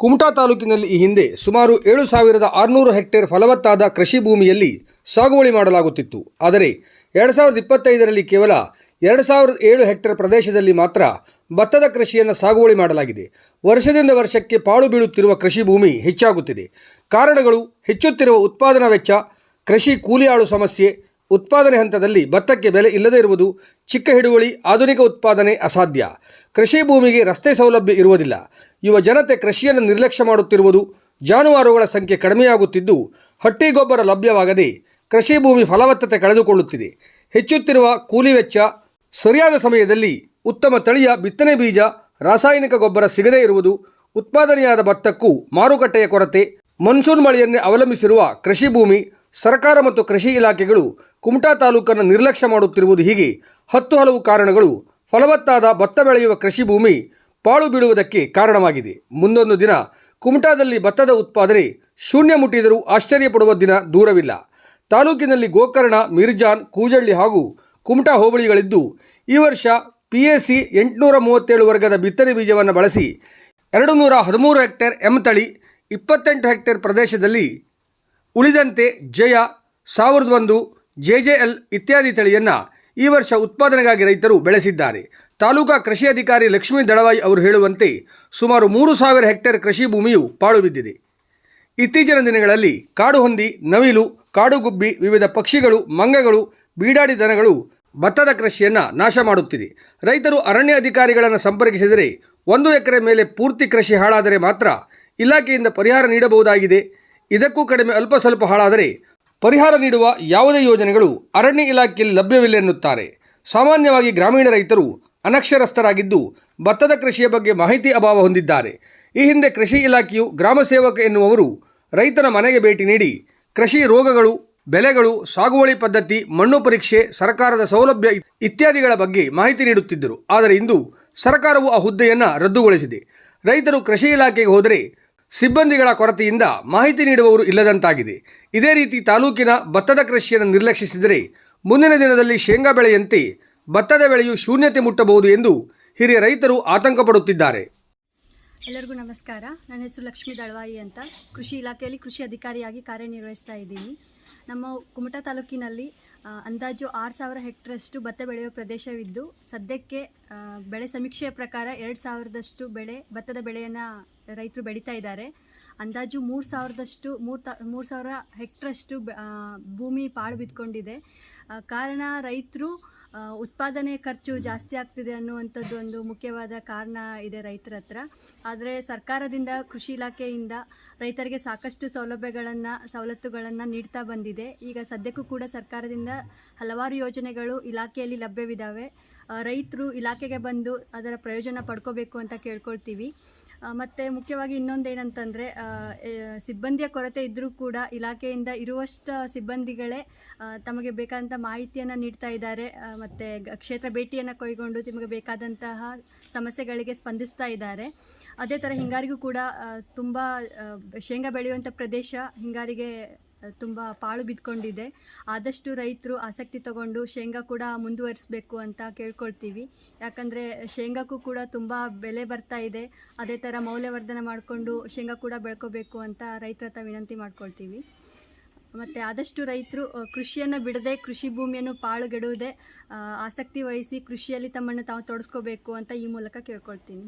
ಕುಮಟಾ ತಾಲೂಕಿನಲ್ಲಿ ಈ ಹಿಂದೆ ಸುಮಾರು ಏಳು ಸಾವಿರದ ಆರುನೂರು ಹೆಕ್ಟೇರ್ ಫಲವತ್ತಾದ ಕೃಷಿ ಭೂಮಿಯಲ್ಲಿ ಸಾಗುವಳಿ ಮಾಡಲಾಗುತ್ತಿತ್ತು. ಆದರೆ ಎರಡು ಸಾವಿರದ ಇಪ್ಪತ್ತೈದರಲ್ಲಿ ಕೇವಲ ಎರಡು ಸಾವಿರದ ಏಳು ಹೆಕ್ಟೇರ್ ಪ್ರದೇಶದಲ್ಲಿ ಮಾತ್ರ ಭತ್ತದ ಕೃಷಿಯನ್ನು ಸಾಗುವಳಿ ಮಾಡಲಾಗಿದೆ. ವರ್ಷದಿಂದ ವರ್ಷಕ್ಕೆ ಪಾಳು ಬೀಳುತ್ತಿರುವ ಕೃಷಿ ಭೂಮಿ ಹೆಚ್ಚಾಗುತ್ತಿದೆ. ಕಾರಣಗಳು ಹೆಚ್ಚುತ್ತಿರುವ ಉತ್ಪಾದನಾ ವೆಚ್ಚ, ಕೃಷಿ ಕೂಲಿಯಾಳು ಸಮಸ್ಯೆ ಉತ್ಪಾದನೆ ಹಂತದಲ್ಲಿ ಭತ್ತಕ್ಕೆ ಬೆಲೆ ಇಲ್ಲದೇ ಇರುವುದು ಚಿಕ್ಕ ಹಿಡುವಳಿ, ಆಧುನಿಕ ಉತ್ಪಾದನೆ ಅಸಾಧ್ಯ. ಕೃಷಿ ಭೂಮಿಗೆ ರಸ್ತೆ ಸೌಲಭ್ಯ ಇರುವುದಿಲ್ಲ. ಯುವ ಜನತೆ ಕೃಷಿಯನ್ನು ನಿರ್ಲಕ್ಷ್ಯ ಮಾಡುತ್ತಿರುವುದು ಜಾನುವಾರುಗಳ ಸಂಖ್ಯೆ ಕಡಿಮೆಯಾಗುತ್ತಿದ್ದು ಹಟ್ಟಿ ಗೊಬ್ಬರ ಲಭ್ಯವಾಗದೆ ಕೃಷಿ ಭೂಮಿ ಫಲವತ್ತತೆ ಕಳೆದುಕೊಳ್ಳುತ್ತಿದೆ. ಹೆಚ್ಚುತ್ತಿರುವ ಕೂಲಿ ವೆಚ್ಚ, ಸರಿಯಾದ ಸಮಯದಲ್ಲಿ ಉತ್ತಮ ತಳಿಯ ಬಿತ್ತನೆ ಬೀಜ, ರಾಸಾಯನಿಕ ಗೊಬ್ಬರ ಸಿಗದೇ ಇರುವುದು ಉತ್ಪಾದನೆಯಾದ ಭತ್ತಕ್ಕೂ ಮಾರುಕಟ್ಟೆಯ ಕೊರತೆ. ಮನ್ಸೂನ್ ಮಳೆಯನ್ನೇ ಅವಲಂಬಿಸಿರುವ ಕೃಷಿ ಭೂಮಿ, ಸರ್ಕಾರ ಮತ್ತು ಕೃಷಿ ಇಲಾಖೆಗಳು ಕುಮಟಾ ತಾಲೂಕನ್ನು ನಿರ್ಲಕ್ಷ್ಯ ಮಾಡುತ್ತಿರುವುದು ಹೀಗೆ. ಹತ್ತು ಹಲವು ಕಾರಣಗಳು. ಫಲವತ್ತಾದ ಭತ್ತ ಬೆಳೆಯುವ ಕೃಷಿ ಭೂಮಿ ಪಾಳು ಬೀಳುವುದಕ್ಕೆ ಕಾರಣವಾಗಿದೆ. ಮುಂದೊಂದು ದಿನ ಕುಮಟಾದಲ್ಲಿ ಭತ್ತದ ಉತ್ಪಾದನೆ ಶೂನ್ಯ ಮುಟ್ಟಿದರೂ ಆಶ್ಚರ್ಯಪಡುವ ದಿನ ದೂರವಿಲ್ಲ. ತಾಲೂಕಿನಲ್ಲಿ ಗೋಕರ್ಣ, ಮಿರ್ಜಾನ್, ಕೂಜಳ್ಳಿ ಹಾಗೂ ಕುಮಟಾ ಹೋಬಳಿಗಳಿದ್ದು, ಈ ವರ್ಷ ಪಿ ಎ ಸಿ ಎಂಟುನೂರ ಮೂವತ್ತೇಳು ವರ್ಗದ ಬಿತ್ತನೆ ಬೀಜವನ್ನು ಬಳಸಿ ಎರಡು ನೂರ ಹದಿಮೂರು ಹೆಕ್ಟೇರ್ ಎಂ ತಳಿ ಇಪ್ಪತ್ತೆಂಟು ಹೆಕ್ಟೇರ್ ಪ್ರದೇಶದಲ್ಲಿ ಉಳಿದಂತೆ ಜಯ, ಸಾವಿರದ ಒಂದು ಜೆ ಜೆ ಎಲ್ ಇತ್ಯಾದಿ ತಳಿಯನ್ನು ಈ ವರ್ಷ ಉತ್ಪಾದನೆಗಾಗಿ ರೈತರು ಬೆಳೆಸಿದ್ದಾರೆ. ತಾಲೂಕಾ ಕೃಷಿ ಅಧಿಕಾರಿ ಲಕ್ಷ್ಮೀ ದಳವಾಯಿ ಅವರು ಹೇಳುವಂತೆ ಸುಮಾರು ಮೂರು ಸಾವಿರ ಹೆಕ್ಟೇರ್ ಕೃಷಿ ಭೂಮಿಯು ಪಾಳು ಬಿದ್ದಿದೆ. ಇತ್ತೀಚಿನ ದಿನಗಳಲ್ಲಿ ಕಾಡು ಹೊಂದಿ, ನವಿಲು ಕಾಡುಗುಬ್ಬಿ ವಿವಿಧ ಪಕ್ಷಿಗಳು, ಮಂಗಗಳು, ಬೀಡಾಡಿ ದನಗಳು ಭತ್ತದ ಕೃಷಿಯನ್ನು ನಾಶ ಮಾಡುತ್ತಿದೆ. ರೈತರು ಅರಣ್ಯ ಅಧಿಕಾರಿಗಳನ್ನು ಸಂಪರ್ಕಿಸಿದರೆ ಒಂದು ಎಕರೆ ಮೇಲೆ ಪೂರ್ತಿ ಕೃಷಿ ಹಾಳಾದರೆ ಮಾತ್ರ ಇಲಾಖೆಯಿಂದ ಪರಿಹಾರ ನೀಡಬಹುದಾಗಿದೆ. ಇದಕ್ಕೂ ಕಡಿಮೆ ಅಲ್ಪ ಸ್ವಲ್ಪ ಹಾಳಾದರೆ ಪರಿಹಾರ ನೀಡುವ ಯಾವುದೇ ಯೋಜನೆಗಳು ಅರಣ್ಯ ಇಲಾಖೆಯಲ್ಲಿ ಲಭ್ಯವಿಲ್ಲ ಎನ್ನುತ್ತಾರೆ. ಸಾಮಾನ್ಯವಾಗಿ ಗ್ರಾಮೀಣ ರೈತರು ಅನಕ್ಷರಸ್ಥರಾಗಿದ್ದು ಭತ್ತದ ಕೃಷಿಯ ಬಗ್ಗೆ ಮಾಹಿತಿ ಅಭಾವ ಹೊಂದಿದ್ದಾರೆ. ಈ ಹಿಂದೆ ಕೃಷಿ ಇಲಾಖೆಯು ಗ್ರಾಮ ಸೇವಕ ಎನ್ನುವವರು ರೈತನ ಮನೆಗೆ ಭೇಟಿ ನೀಡಿ ಕೃಷಿ ರೋಗಗಳು ಬೆಲೆಗಳು ಸಾಗುವಳಿ ಪದ್ಧತಿ, ಮಣ್ಣು ಪರೀಕ್ಷೆ, ಸರ್ಕಾರದ ಸೌಲಭ್ಯ ಇತ್ಯಾದಿಗಳ ಬಗ್ಗೆ ಮಾಹಿತಿ ನೀಡುತ್ತಿದ್ದರು. ಆದರೆ ಇಂದು ಸರ್ಕಾರವು ಆ ಹುದ್ದೆಯನ್ನು ರದ್ದುಗೊಳಿಸಿದೆ. ರೈತರು ಕೃಷಿ ಇಲಾಖೆಗೆ ಹೋದರೆ ಸಿಬ್ಬಂದಿಗಳ ಕೊರತೆಯಿಂದ ಮಾಹಿತಿ ನೀಡುವವರು ಇಲ್ಲದಂತಾಗಿದೆ. ಇದೇ ರೀತಿ ತಾಲೂಕಿನ ಭತ್ತದ ಕೃಷಿಯನ್ನು ನಿರ್ಲಕ್ಷಿಸಿದರೆ ಮುಂದಿನ ದಿನದಲ್ಲಿ ಶೇಂಗಾ ಬೆಳೆಯಂತೆ ಭತ್ತದ ಬೆಳೆಯು ಶೂನ್ಯತೆ ಮುಟ್ಟಬಹುದು ಎಂದು ಹಿರಿಯ ರೈತರು ಆತಂಕ ಪಡುತ್ತಿದ್ದಾರೆ ಎಲ್ಲರಿಗೂ ನಮಸ್ಕಾರ. ನನ್ನ ಹೆಸರು ಲಕ್ಷ್ಮೀ ದಳವಾಯಿ ಅಂತ ಕೃಷಿ ಇಲಾಖೆಯಲ್ಲಿ ಕೃಷಿ ಅಧಿಕಾರಿಯಾಗಿ ಕಾರ್ಯನಿರ್ವಹಿಸ್ತಾ ಇದ್ದೀನಿ. ನಮ್ಮ ಕುಮಟಾ ತಾಲೂಕಿನಲ್ಲಿ ಅಂದಾಜು ಆರು ಸಾವಿರ ಹೆಕ್ಟರಷ್ಟು ಭತ್ತ ಬೆಳೆಯುವ ಪ್ರದೇಶವಿದ್ದು, ಸದ್ಯಕ್ಕೆ ಬೆಳೆ ಸಮೀಕ್ಷೆಯ ಪ್ರಕಾರ ಎರಡು ಸಾವಿರದಷ್ಟು ಬೆಳೆ, ಭತ್ತದ ಬೆಳೆಯನ್ನು ರೈತರು ಬೆಳೀತಾ ಇದ್ದಾರೆ. ಅಂದಾಜು ಮೂರು ಸಾವಿರದಷ್ಟು, ಮೂರು ತ, ಮೂರು ಸಾವಿರ ಹೆಕ್ಟ್ರಷ್ಟು ಭೂಮಿ ಪಾಳು ಬಿದ್ದುಕೊಂಡಿದೆ ಕಾರಣ ರೈತರು ಉತ್ಪಾದನೆ ಖರ್ಚು ಜಾಸ್ತಿ ಆಗ್ತಿದೆ ಅನ್ನುವಂಥದ್ದು ಒಂದು ಮುಖ್ಯವಾದ ಕಾರಣ ಇದೆ ರೈತರ ಹತ್ರ. ಆದರೆ ಸರ್ಕಾರದಿಂದ, ಕೃಷಿ ಇಲಾಖೆಯಿಂದ ರೈತರಿಗೆ ಸಾಕಷ್ಟು ಸೌಲಭ್ಯಗಳನ್ನು, ಸವಲತ್ತುಗಳನ್ನು ನೀಡ್ತಾ ಬಂದಿದೆ. ಈಗ ಸದ್ಯಕ್ಕೂ ಕೂಡ ಸರ್ಕಾರದಿಂದ ಹಲವಾರು ಯೋಜನೆಗಳು ಇಲಾಖೆಯಲ್ಲಿ ಲಭ್ಯವಿದ್ದಾವೆ ರೈತರು ಇಲಾಖೆಗೆ ಬಂದು ಅದರ ಪ್ರಯೋಜನ ಪಡ್ಕೋಬೇಕು ಅಂತ ಕೇಳ್ಕೊಳ್ತೀವಿ. ಮತ್ತೆ ಮುಖ್ಯವಾಗಿ ಇನ್ನೊಂದು ಏನಂತಂದರೆ ಸಿಬ್ಬಂದಿಯ ಕೊರತೆ ಇದ್ದರೂ ಕೂಡ ಇಲಾಖೆಯಿಂದ ಇರುವಷ್ಟು ಸಿಬ್ಬಂದಿಗಳೇ ತಮಗೆ ಬೇಕಾದಂಥ ಮಾಹಿತಿಯನ್ನು ನೀಡ್ತಾ ಇದ್ದಾರೆ. ಮತ್ತು ಕ್ಷೇತ್ರ ಭೇಟಿಯನ್ನು ಕೈಗೊಂಡು ತಮಗೆ ಬೇಕಾದಂತಹ ಸಮಸ್ಯೆಗಳಿಗೆ ಸ್ಪಂದಿಸ್ತಾ ಇದ್ದಾರೆ. ಅದೇ ಥರ ಹಿಂಗಾರಿಗೂ ಕೂಡ ತುಂಬ ಶೇಂಗಾ ಬೆಳೆಯುವಂಥ ಪ್ರದೇಶ ಹಿಂಗಾರಿಗೆ ತುಂಬ ಪಾಳು ಬಿದ್ದುಕೊಂಡಿದೆ ಆದಷ್ಟು ರೈತರು ಆಸಕ್ತಿ ತಗೊಂಡು ಶೇಂಗಾ ಕೂಡ ಮುಂದುವರಿಸಬೇಕು ಅಂತ ಕೇಳ್ಕೊಳ್ತೀವಿ. ಯಾಕಂದರೆ ಶೇಂಗಾಕ್ಕೂ ಕೂಡ ತುಂಬ ಬೆಲೆ ಬರ್ತಾ ಇದೆ. ಅದೇ ಥರ ಮೌಲ್ಯವರ್ಧನೆ ಮಾಡಿಕೊಂಡು ಶೇಂಗಾ ಕೂಡ ಬೆಳ್ಕೋಬೇಕು ಅಂತ ರೈತರ ಹತ್ರ ವಿನಂತಿ ಮಾಡ್ಕೊಳ್ತೀವಿ. ಮತ್ತು ಆದಷ್ಟು ರೈತರು ಕೃಷಿಯನ್ನು ಬಿಡದೆ ಕೃಷಿ ಭೂಮಿಯನ್ನು ಪಾಳುಗೆಡುವುದೇ ಆಸಕ್ತಿ ವಹಿಸಿ ಕೃಷಿಯಲ್ಲಿ ತಮ್ಮನ್ನು ತಾವು ತೊಡಸ್ಕೋಬೇಕು ಅಂತ ಈ ಮೂಲಕ ಕೇಳ್ಕೊಳ್ತೀನಿ.